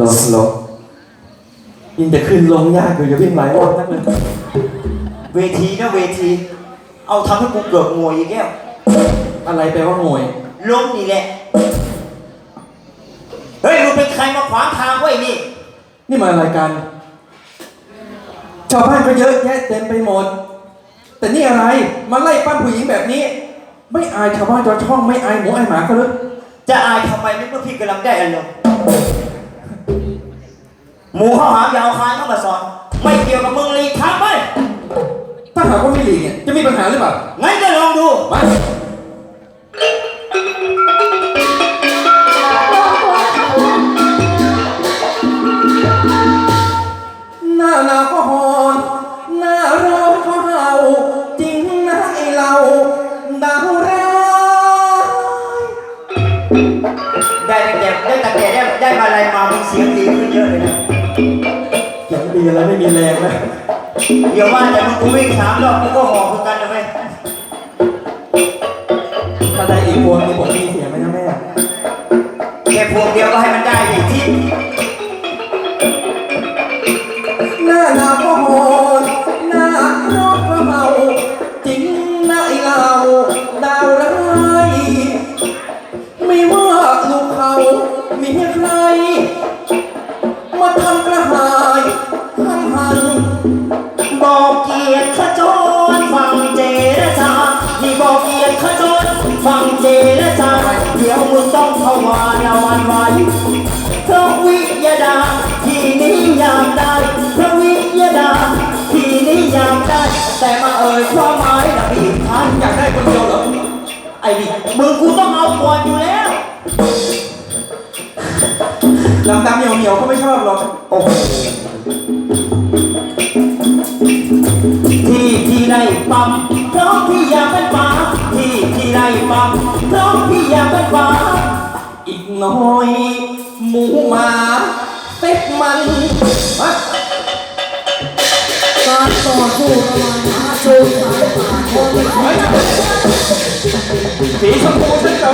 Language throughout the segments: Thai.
ลงลงยิ่งจะขึ้นลงยากอยู่จะวิ่งหลายรอบนักเลยเวทีนะเวที เอาทำให้กูเกือบงวยอีกแล้วอะไรแปลว่าโงยล้มนี่แหละ เฮ้ยมึงเป็นใครมาขวางทางไว้นี่ นี่มาอะไรกันชาวบ้านก็เยอะแยะเต็มไปหมด แต่นี่อะไรมาไล่ปั้มผู้หญิงแบบนี้ ไม่อายชาวบ้านชาวช่องไม่อายหมูอายหมาก็เลยจะอายทำไมไม่เมื่อพี่กำลังได้อารมณ์ หมูข้าวหามยาวคานเข้ามาสอน ไม่เกี่ยวกับมึงเลยทางไปถ้าหากว่าไม่หลีกเนี่ยจะมีปัญหาหรือเปล่างั้นก็ลองดูมาหน้าหนาวก็หอนหน้าร้อนก็เห่าจริงนะไอเราดาวร้ายได้แต่แก่ได้แต่แก่ได้ได้มาอะไรมามึงเสียงดีขึ้นเยอะ เลยนะเสียงดีอะไรไม่มีแรงนะเดี๋ยวว่าแต่มึงกูวิ่งสามรอบกูก็หอบเหมือนกันนะเว้ยถ้าได้อีกพวงนี่ผมมีเสียงไหมนะแม่ มึงกูต้องเอาก่อนอยู่แล้วดำดำๆเหนียวเหนียวๆเขาไม่ชอบหรอกโอ้โหที่ที่ไรปั๊มเพราะพี่อยากเป็นฟ้าที่ที่ไรปั๊มเพราะพี่อยากเป็นฟ้าอีกหน่อยหมูหมาเป็ดมันมาการต่อสู้ระหว่างอาโจรสายป่าคนไม่ไปนะ สีชมพูฉันจอ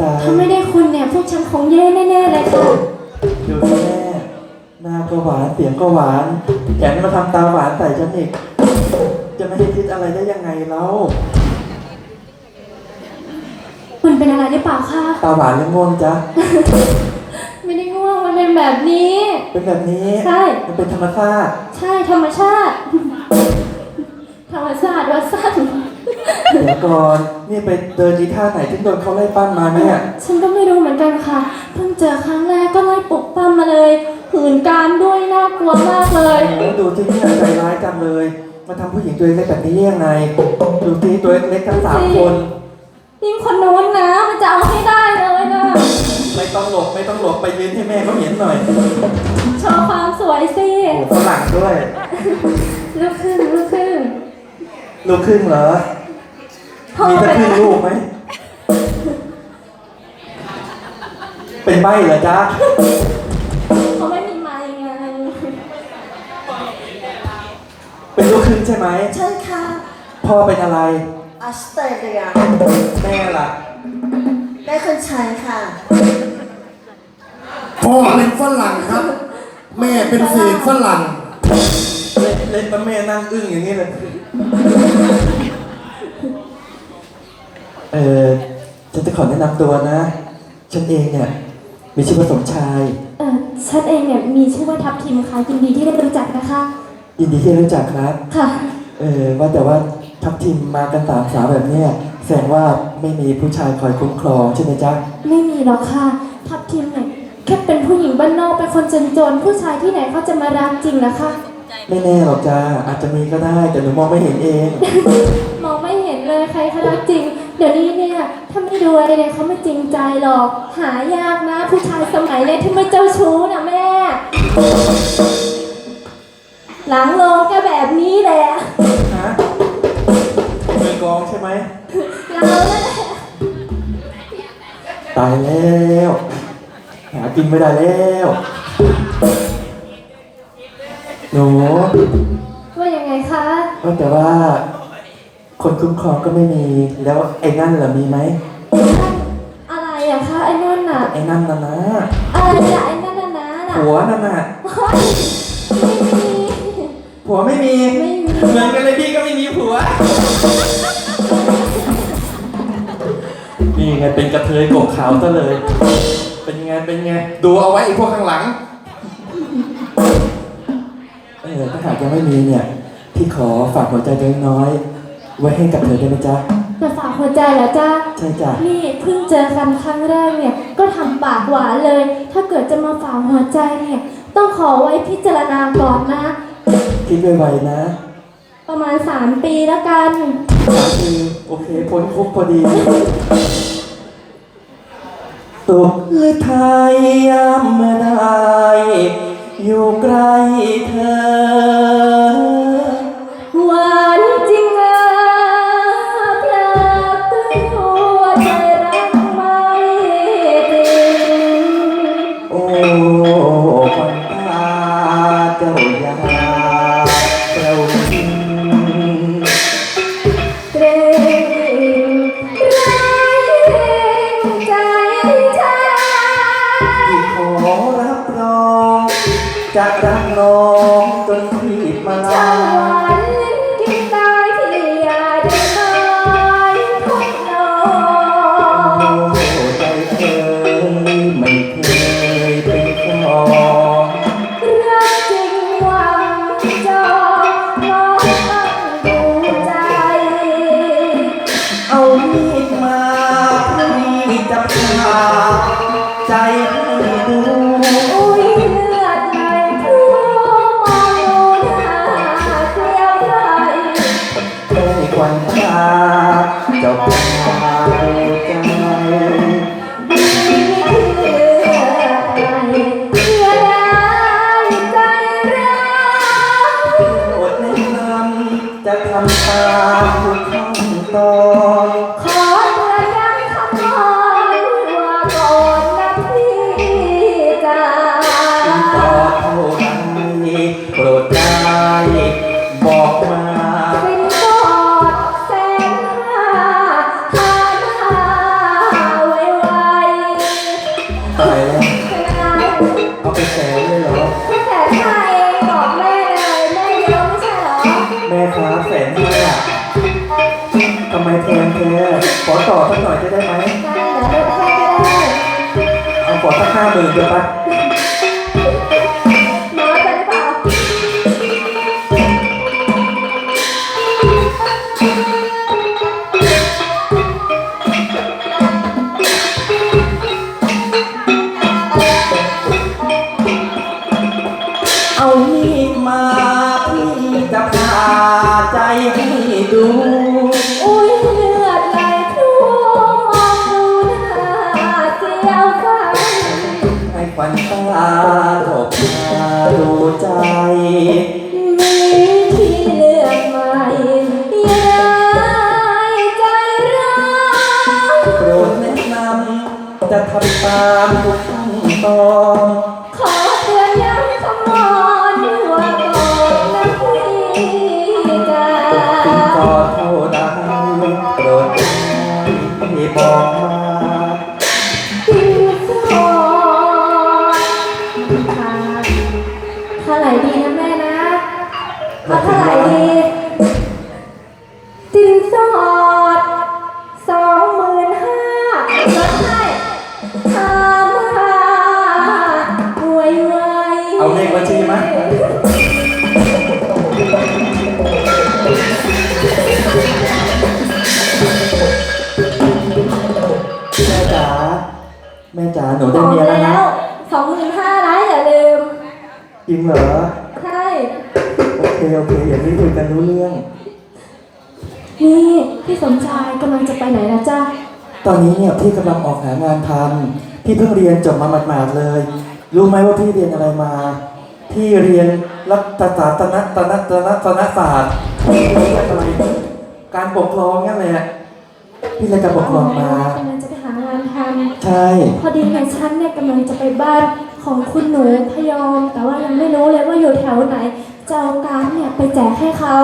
ตายตายถ้าไม่ได้คุณเนี่ยพวกฉันคงแย่แน่ๆเลยค่ะดูสิแม่หน้าก็หวานเสียงก็หวานแถมยังมาทำตาหวานใส่ฉันอีก จะไม่ได้คิดอะไรได้ยังไงแล้วคุณเป็นอะไรหรือเปล่าคะตาหวานหรือง่วงจ๊ะ ไม่ได้ง่วงมันเป็นแบบนี้ เป็นแบบนี้ใช่ มันเป็นธรรมชาติ ใช่ธรรมชาติ ธรรมชาติวัดสั้น เดี๋ยวก่อนนี่ไปเดินที่ท่าไหนที่โดนเขาไล่ปั้มมาเนี่ย ฉันก็ไม่รู้เหมือนกันค่ะ เพิ่งเจอครั้งแรกก็ไล่ปลุกปั้มมาเลย หื่นการด้วยน่ากลัวมากเลยโอ้โหดูที่นี่ใจร้ายจังเลย มาทำผู้หญิงตัวเล็กแบบนี้ได้ยังไง ดูที่ตัวเล็กทั้งสามคน ยิ่งคนโน้นนะ มันจะเอาให้ได้เลยนะ ไม่ต้องหลบไม่ต้องหลบไปยืนให้แม่เขาเห็นหน่อยโชว์ความสวยสิโอ้โหฝรั่งด้วยลูกครึ่งลูกครึ่งลูกครึ่งเหรอพ่อ มีสักเป็นครึ่งลูกไหม เป็นใบเหรอจ๊ะ เขาไม่มีไม้ไงเป็นลูกครึ่งใช่ไหม ใช่ค่ะพ่อเป็นอะไร ออสเตรเลียแม่ล่ะ ได้คนชายค่ะ พ่อเป็นฝรั่งครับ แม่เป็นเศษฝรั่ง เล่นเล่นกับแม่นั่งอึ้งอย่างนี้เลย เออฉันจะขอแนะนำตัวนะ ฉันเองเนี่ยมีชื่อว่าสมชาย เออฉันเองเนี่ยมีชื่อว่าทัพทิมค่ะยินดีที่ได้รู้จักนะคะ ยินดีที่ได้รู้จักครับ ค่ะ เออว่าแต่ว่าทัพทีมมากันสามสาวแบบเนี้ยแสดงว่าไม่มีผู้ชายคอยคุ้มครองใช่ไหมจ๊ะ ไม่มีหรอกค่ะ ทัพทิมเนี่ยแค่เป็นผู้หญิงบ้านนอกเป็นคนจนๆผู้ชายที่ไหนเขาจะมารักจริงนะคะ ไม่แน่หรอกจ้าอาจจะมีก็ได้แต่หนูมองไม่เห็นเอง มองไม่เห็นเลยใครเขารักจริง เดี๋ยวนี้เนี่ยถ้าไม่ดูรวยเนี่ยเขาไม่จริงใจหรอก หายากนะผู้ชายสมัยเนี้ยที่ไม่เจ้าชู้นะแม่ หลังโลงก็แบบนี้แหละฮะมือกองใช่ไหมเรานั่นแหละตายแล้ว หากินไม่ได้แล้วหนูว่ายังไงคะ ว่าแต่ว่า คนคุ้มครองก็ไม่มี แล้วไอ้นั่นล่ะมีไหมอะไรอะคะไอ้นั่นน่ะไอ้นั่นน่ะนะอะไรอะไอ้นั่นน่ะนะน่ะผัวนั่นน่ะเฮ้ยไม่มีผัวไม่มีไม่มีเหมือนกันเลยพี่ก็ไม่มีผัว นี่ไงเป็นกระเทยกบขาวซะเลย เป็นไงเป็นไงดูเอาไว้ไอ้พวกข้างหลังเออถ้าหากยังไม่มีเนี่ยพี่ขอฝากหัวใจน้อยๆ ไว้ให้กับเธอได้ไหมจ๊ะจะฝากหัวใจเหรอจ้า ใช่จ้ะนี่เพิ่งเจอกันครั้งแรกเนี่ยก็ทำปากหวานเลย ถ้าเกิดจะมาฝากหัวใจเนี่ยต้องขอไว้พิจารณาก่อนนะ คิดไวๆนะประมาณ 3 ปีแล้วกันสามปีโอเคพ้นคุกพอดีตกหรือไทยยามเมื่อใดอยู่ใกล้เธอามทุกขั้นตอน ขอสักห้าหมื่นเดียวปะน้อยไปหรือเปล่าเอามีดม บ จ๋าหนูบได้อกเมียแล้วแล้นะวสองหมื่นห้านะอย่าลืม จริงเหรอใช่ โอเคโอเคอย่างนี้คุยกันรู้เรื่อง นี่พี่สมชายกำลังจะไปไหนนะจ๊ะกตอนนี้เนี่ยพี่กำลังออกหางานทำพี่เพิ่งเรียนจบมาหมาดๆเลย รู้ไหมว่าพี่เรียนอะไรมา พี่เรียนรัฐศาสตร์ตนะตนะตนะตนะศาสตร์อะไรการปกครองนั่นแหละพี่เรียนการปกครองมา ใช่ำพอดีในฉันเนี่ยกำลังจะไปบ้านของคุณหนูพยอม แต่ว่ายังไม่รู้เลยว่าอยู่แถวไหนจะเอาการดเนี่ยไปแจกให้เขา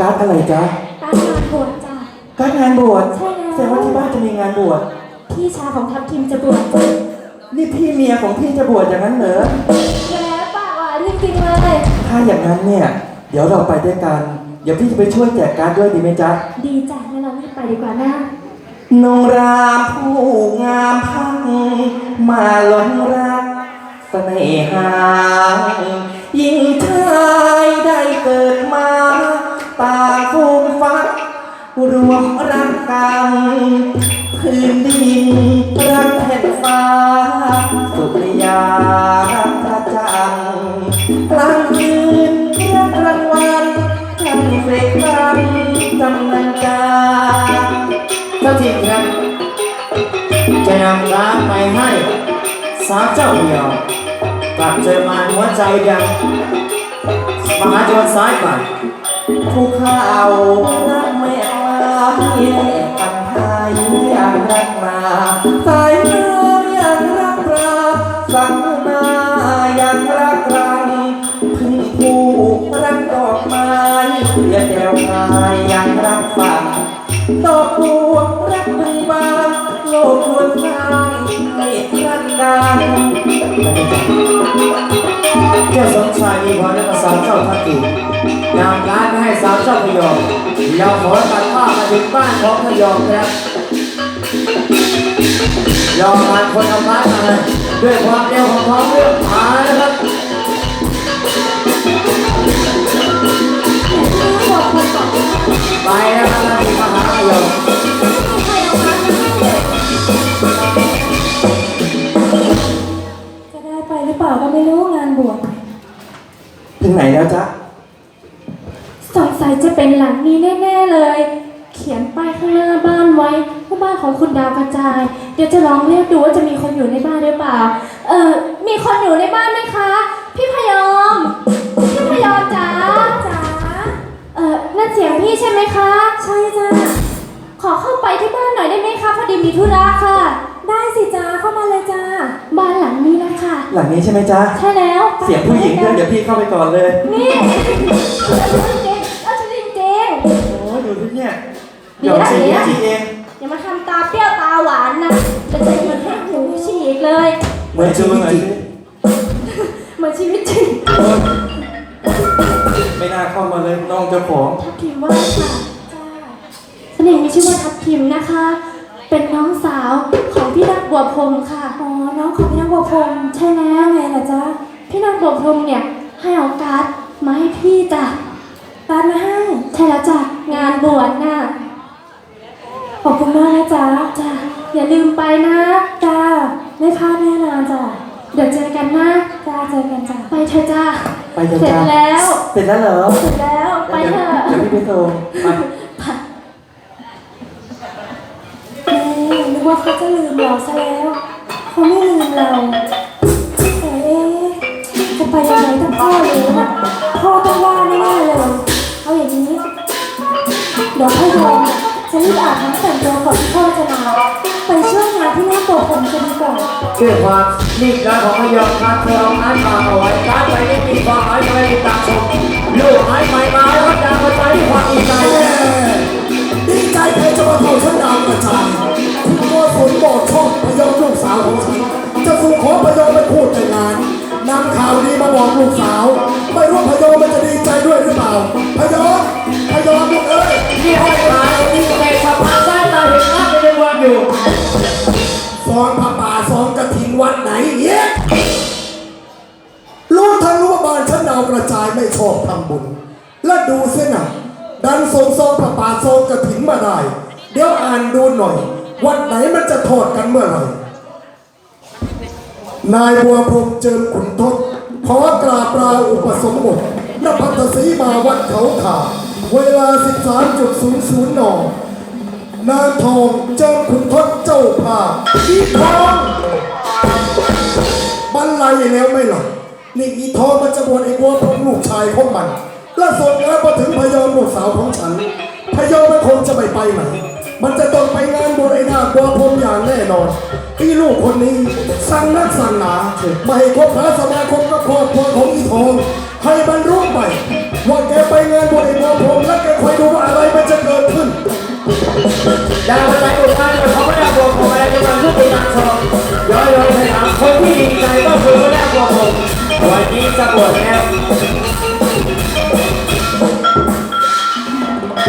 การ์ดอะไรจ๊ะการดงานบวชจ้ะ การ์ดงานบวชใช่แล้ว แสดงว่าที่บ้านจะมีงานบวช พี่ชายของทัพทีมจะบวชจ้ะนี่พี่เมียของพี่จะบวชอย่างนั้นเหรอ แย่ปากหวานจริงๆเลยถ้าอย่างนั้นเนี่ย เดี๋ยวเราไปด้วยกัน เดี๋ยวพี่จะไปช่วยแจกการ์ดด้วยดีไหมจ๊ะ ดีจ้ะงั้นเรารีบไปดีกว่านะ นงรามผู้งามพังมาหลงรักเสน่หายิ่งชายได้เกิดมาตางฟูมฟัก รวมรักกันพื้นดินรักแผ่นฟ้า สุริยารักพระจันทร์างร้าไปให้สาวเจ้าเดียวกลับเจอมาหัวใจยังมหาโจรสายป่านภูเขารักแม่มาแยกกันหาอย่างรักมา เจ้าสมชายมีพรและสาวเจ้าทักกีนำร้านไปให้สาวเจ้าพยอมเราขอตัดภาพมาถึงบ้านของพยอมครับยอมมาคนเอาบ้านมาด้วยความเร็วของท้องเรื่องมาแล้วครับไปนม ของคุณดาวกระจาย เดี๋ยวจะลองเรียกดูว่าจะมีคนอยู่ในบ้านหรือเปล่า เออมีคนอยู่ในบ้านไหมคะ พี่พยอม พี่พยอมจ๋าจ๋าเออนั่นเสียงพี่ใช่ไหมคะ ใช่จ้าขอเข้าไปที่บ้านหน่อยได้ไหมคะพอดีมีธุระค่ะ ได้สิจ้าเข้ามาเลยจ้าบ้านหลังนี้นะคะหลังนี้ใช่ไหมจ๊ะ ใช่แล้วเสียงผู้หญิงด้วยเดี๋ยวพี่เข้าไปก่อนเลย นี่เอาชุดจริงเอาชุดจริงโอ้ดูสิเนี่ยเดี๋เดี๋ยยววนะซีเดี๋ยวนะจีเอง อย่ามาทำตาเปรี้ยวตาหวานนะจะจะยิงให้หูฉีกเลย เหมือนชีวิตจริงเหมือนชีวิตจริงไม่น่าเข้ามาเลยน้องเจ้าของทับทิมว่าค่ะจ้าเสน่ห์มีชื่อว่าทับทิมนะคะ เป็นน้องสาวของพี่นักบัวพรหมค่ะอ๋อน้องของพี่นักบัวพรหมใช่แล้วไงล่ะจ๊ะพี่นักบัวพรหมเนี่ยให้เอาการ์ดมาให้พี่จ้ะการ์ดมาให้ใช่แล้วจ้ะงานบวชน่ะ ขอบคุณมากนะจ๊ะจ้ะอย่าลืมไปนะจ้าไม่พลาดแน่นอนจ้ะเดี๋ยวเจอกันนะจ้าเจอกันจ้ะไปเถอะจ้าไปกันเสร็จจ้าแล้วเสร็จแล้วเหรอเสร็จแล้วไปเดี๋ยวเถอะเดี๋ยวพี่ไปส่งไปแม่นึกว่าเขาจะลืมเราซะแล้วเขาไม่ลืมเราแต่เอ๊ะจะไปยังไงถ้าพ่อรู้นะพ่อต้องว่าแน่ๆเลยเอาอย่างนี้เดี๋ยวพ่อยอม จะรีบอาบน้ำแต่งตัวก่อนที่พ่อจะมาไปช่วยงานที่หน้าตัวผมจะดีกว่าด้วยความนิ่งร้านของพยอมครับเธอเอาอันมาเอาไว้การไปนี่มีความหมายไปติดตามชมลูกหายไปม่มาแล้วจากไป ซองผ้าป่าซงกระถินมาได้ เดี๋ยวอ่านดูหน่อย วัดไหนมันจะทอดกันเมื่อไหร่ นายบัวพรมเจิมขุนทศขอกราบลาอุปสมบทนภัทรศรีมาวัดเขาขาเวลา 13.00นนางทองเจ้าขุนทศเจ้าป่าอีทองบันไลแล้วไม่หรอกนี่อีทองมันจะบวชไอ้บัวพรมลูกชายของมัน และส่งงานมาถึงพยอมลูกสาวของฉัน ไปไหนมันจะต้องไปงานบวชไอ้นาคบัวพรหมอย่างแน่นอนที่ลูกคนนี้สั่งนักสั่งหนาไม่ให้คบหาสมาคมกับครอบครัวของอีทองให้มันรู้ไปว่าแกไปงานบวชไอ้บัวพรหมแล้วแกคอยดูว่าอะไรมันจะเกิดขึ้นดาวใจอุทานกับเขาไม่ได้บวกผมอะไรกันทุกปีนักชมย้อยย้อยไปถามคนที่ดีใจก็คือไม่ได้บวกผมวันนี้จะบวชแล้ว